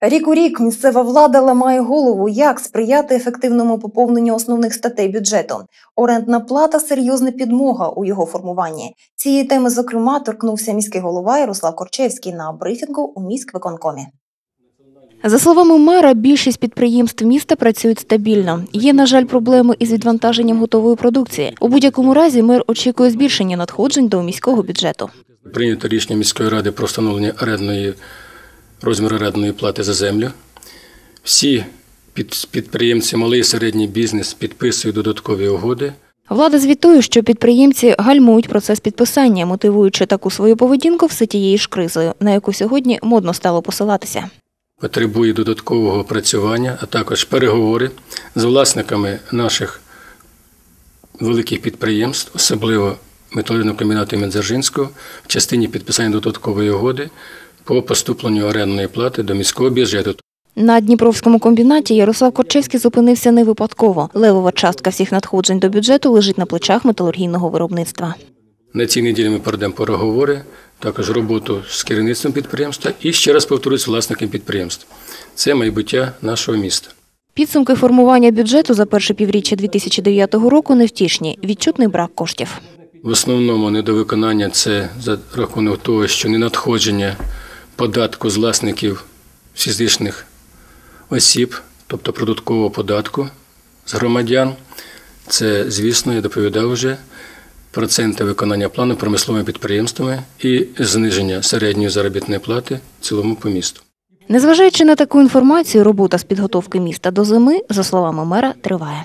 Рік у рік місцева влада ламає голову, як сприяти ефективному поповненню основних статей бюджету. Орендна плата серйозна підмога у його формуванні. Цієї теми, зокрема, торкнувся міський голова Ярослав Корчевський на брифінгу у міськвиконкомі. За словами мера, більшість підприємств міста працюють стабільно. Є, на жаль, проблеми із відвантаженням готової продукції. У будь-якому разі мер очікує збільшення надходжень до міського бюджету. Прийнято рішення міської ради про встановлення орендної розміру орендної плати за землю. Всі підприємці, малий і середній бізнес підписують додаткові угоди. Влада звітує, що підприємці гальмують процес підписання, мотивуючи таку свою поведінку все тією ж кризою, на яку сьогодні модно стало посилатися. потребує додаткового опрацювання, а також переговори з власниками наших великих підприємств, особливо металургійного комбінату імені Дзержинського, в частині підписання додаткової угоди по поступленню орендної плати до міського бюджету. На Дніпровському комбінаті Ярослав Корчевський зупинився не випадково. Левова частка всіх надходжень до бюджету лежить на плечах металургійного виробництва. На цій неділі ми проведемо переговори, також роботу з керівництвом підприємства і ще раз повторюсь з власниками підприємств. Це майбуття нашого міста. Підсумки формування бюджету за перше півріччя 2009 року невтішні. Відчутний брак коштів. В основному недовиконання це за рахунок того, що ненадходження податку з власників фізичних осіб, тобто продаткового податку з громадян. Це, звісно, я доповідав вже проценти виконання плану промисловими підприємствами і зниження середньої заробітної плати цілому по місту. Незважаючи на таку інформацію, робота з підготовки міста до зими, за словами мера, триває.